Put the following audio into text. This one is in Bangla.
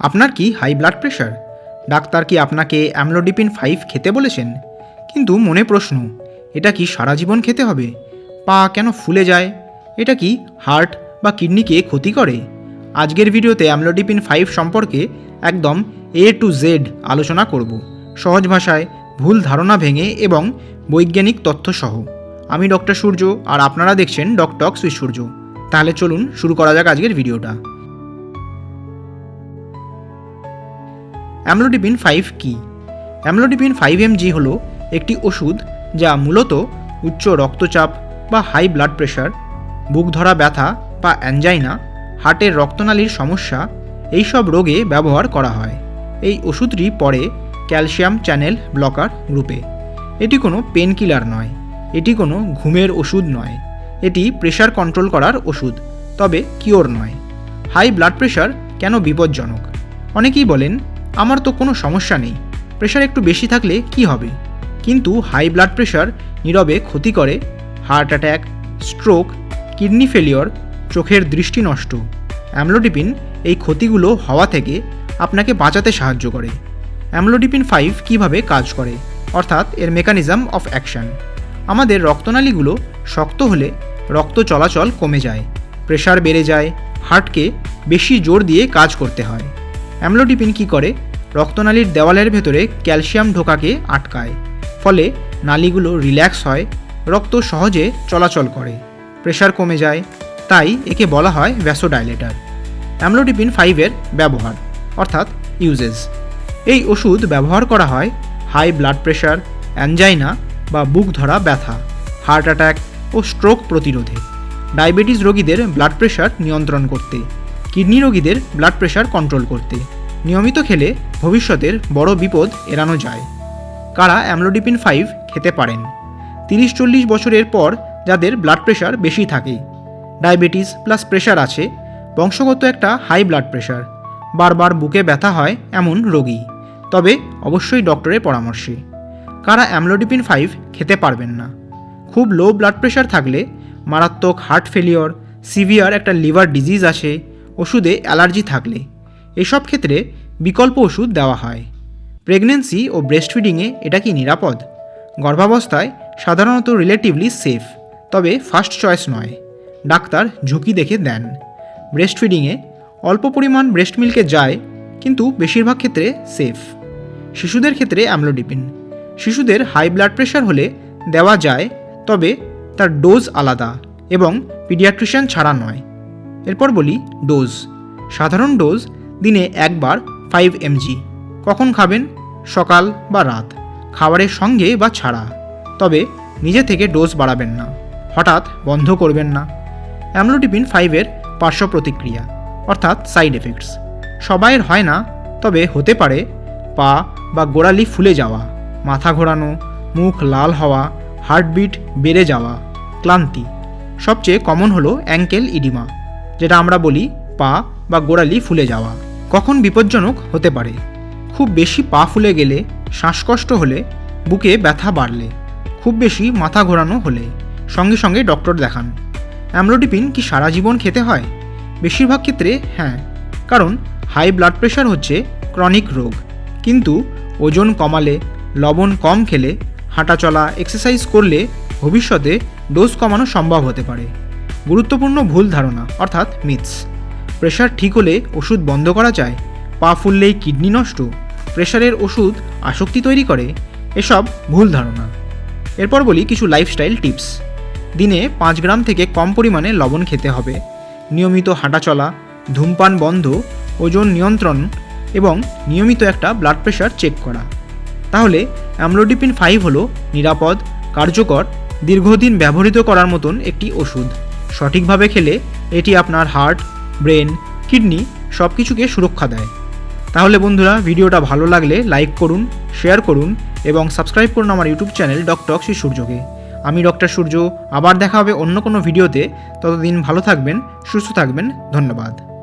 আপনার কি হাই ব্লাড প্রেশার ডাক্তার কি আপনাকে অ্যামলোডিপিন ফাইভ খেতে বলেছেন? কিন্তু মনে প্রশ্ন, এটা কি সারা জীবন খেতে হবে? পা কেন ফুলে যায়? এটা কি হার্ট বা কিডনিকে ক্ষতি করে? আজকের ভিডিওতে অ্যামলোডিপিন ফাইভ সম্পর্কে একদম এ টু জেড আলোচনা করব। সহজ ভাষায় ভুল ধারণা ভেঙে এবং বৈজ্ঞানিক তথ্য সহ আমি ডক্টর সূর্য আর আপনারা দেখছেন ডকটক সুই সূর্য। তাহলে চলুন শুরু করা যাক আজকের ভিডিওটা। অ্যামলোডিপিন ফাইভ কি? অ্যামলোডিপিন ফাইভ এমজি হলো একটি ওষুধ যা মূলত উচ্চ রক্তচাপ বা হাই ব্লাড প্রেশার বুক ধরা ব্যথা বা অ্যাঞ্জাইনা হার্টের রক্তনালীর সমস্যা এইসব রোগে ব্যবহার করা হয়। এই ওষুধটি পরে ক্যালসিয়াম চ্যানেল ব্লকার গ্রুপে এটি কোনো পেন কিলার নয়, এটি কোনো ঘুমের ওষুধ নয়, এটি প্রেশার কন্ট্রোল করার ওষুধ, তবে কিওর নয়। হাই ব্লাড প্রেশার কেন বিপজ্জনক? অনেকেই বলেন আমার তো কোনো সমস্যা নেই। প্রেশার একটু বেশি থাকলে কি হবে? কিন্তু হাই ব্লাড প্রেশার নীরবে ক্ষতি করে, heart attack stroke, kidney failure, চোখের দৃষ্টি নষ্ট। অ্যামলোডিপিন এই ক্ষতিগুলো হওয়া থেকে আপনাকে বাঁচাতে সাহায্য করে। অ্যামলোডিপিন ফাইভ কীভাবে কাজ করে? অর্থাৎ এর মেকানিজম অফ অ্যাকশন। আমাদের রক্তনালীগুলো শক্ত হলে রক্ত চলাচল কমে যায়, প্রেশার বেড়ে যায়, হার্টকে বেশি জোর দিয়ে কাজ করতে হয়। অ্যামলোডিপিন কী করে? রক্তনালীর দেওয়ালের ভেতরে ক্যালসিয়াম ঢোকাকে আটকায়, ফলে নালীগুলো রিল্যাক্স হয়, রক্ত সহজে চলাচল করে প্রেশার কমে যায়, তাই একে বলা হয় ভ্যাসোডাইলেটার। অ্যামলোডিপিন ফাইভের ব্যবহার, অর্থাৎ ইউজেস। এই ওষুধ ব্যবহার করা হয় হাই ব্লাড প্রেশার অ্যাঞ্জাইনা বা বুক ধরা ব্যথা, হার্ট অ্যাটাক ও স্ট্রোক প্রতিরোধে। ডায়াবেটিস রোগীদের ব্লাড প্রেশার নিয়ন্ত্রণ করতে। কিডনি রোগীদের ব্লাড প্রেশার কন্ট্রোল করতে। নিয়মিত খেলে ভবিষ্যতের বড় বিপদ এড়ানো যায়। কারা অ্যামলোডিপিন ফাইভ খেতে পারেন? তিরিশ চল্লিশ বছরের পর যাদের ব্লাড প্রেশার বেশি থাকে। ডায়াবেটিস প্লাস প্রেশার আছে, বংশগত একটা হাই ব্লাড প্রেশার বারবার বুকে ব্যথা হয় এমন রোগী। তবে অবশ্যই ডক্টরের পরামর্শে। কারা অ্যামলোডিপিন ফাইভ খেতে পারবেন না? খুব লো ব্লাড প্রেশার থাকলে মারাত্মক হার্ট ফেলিওর সিভিয়ার একটা লিভার ডিজিজ আছে ওষুধে অ্যালার্জি থাকলে। এসব ক্ষেত্রে বিকল্প ওষুধ দেওয়া হয়। প্রেগনেন্সি ও ব্রেস্ট ফিডিংয়ে এটা কি নিরাপদ? গর্ভাবস্থায় সাধারণত রিলেটিভলি সেফ তবে ফার্স্ট চয়েস নয়। ডাক্তার ঝুঁকি দেখে দেন। ব্রেস্ট ফিডিংয়ে অল্প পরিমাণ ব্রেস্ট মিল্কে যায়, কিন্তু বেশিরভাগ ক্ষেত্রে সেফ শিশুদের ক্ষেত্রে অ্যামলোডিপিন শিশুদের হাই ব্লাড প্রেশার হলে দেওয়া যায়, তবে তার ডোজ আলাদা এবং পিডিয়াট্রিশিয়ান ছাড়া নয়। এরপর বলি ডোজ। সাধারণ ডোজ দিনে একবার ফাইভ এমজি কখন খাবেন? সকাল বা রাত। খাবারের সঙ্গে বা ছাড়া। তবে নিজে থেকে ডোজ বাড়াবেন না। হঠাৎ বন্ধ করবেন না। অ্যামলোডিপিন ফাইভের পার্শ্ব প্রতিক্রিয়া, অর্থাৎ সাইড এফেক্টস সবাইয়ের হয় না, তবে হতে পারে পা বা গোড়ালি ফুলে যাওয়া, মাথা ঘোরানো, মুখ লাল হওয়া হার্টবিট বেড়ে যাওয়া, ক্লান্তি। সবচেয়ে কমন হলো অ্যাঙ্কেল ইডিমা যেটা আমরা বলি পা বা গোড়ালি ফুলে যাওয়া। কখন বিপজ্জনক হতে পারে? খুব বেশি পা ফুলে গেলে শ্বাসকষ্ট হলে বুকে ব্যথা বাড়লে, খুব বেশি মাথা ঘোরানো হলে, সঙ্গে সঙ্গে ডক্টর দেখান। অ্যামলোডিপিন কি সারা জীবন খেতে হয়? বেশিরভাগ ক্ষেত্রে হ্যাঁ কারণ হাই ব্লাড প্রেশার হচ্ছে ক্রনিক রোগ। কিন্তু ওজন কমালে, লবণ কম খেলে হাঁটাচলা এক্সারসাইজ করলে ভবিষ্যতে ডোজ কমানো সম্ভব হতে পারে। গুরুত্বপূর্ণ ভুল ধারণা, অর্থাৎ মিথস প্রেশার ঠিক হলে ওষুধ বন্ধ করা যায়, পা ফুললেই কিডনি নষ্ট প্রেশারের ওষুধ আসক্তি তৈরি করে, এসব ভুল ধারণা। এরপর বলি কিছু লাইফস্টাইল টিপস দিনে পাঁচ গ্রাম থেকে কম পরিমাণে লবণ খেতে হবে, নিয়মিত হাঁটাচলা ধূমপান বন্ধ, ওজন নিয়ন্ত্রণ এবং নিয়মিত একটা ব্লাড প্রেশার চেক করা। তাহলে অ্যামলোডিপিন ফাইভ হলো নিরাপদ, কার্যকর, দীর্ঘদিন ব্যবহৃত করার মতন একটি ওষুধ। সঠিকভাবে খেলে এটি আপনার হার্ট, ব্রেন, কিডনি সব কিছুকে সুরক্ষা দেয়। তাহলে বন্ধুরা, ভিডিওটা ভালো লাগলে লাইক করুন, শেয়ার করুন এবং সাবস্ক্রাইব করুন আমার ইউটিউব চ্যানেল ডক্টর শ্রী সূর্যকে। আমি ডক্টর সূর্য, আবার দেখা হবে অন্য কোনো ভিডিওতে। ততদিন ভালো থাকবেন, সুস্থ থাকবেন, ধন্যবাদ।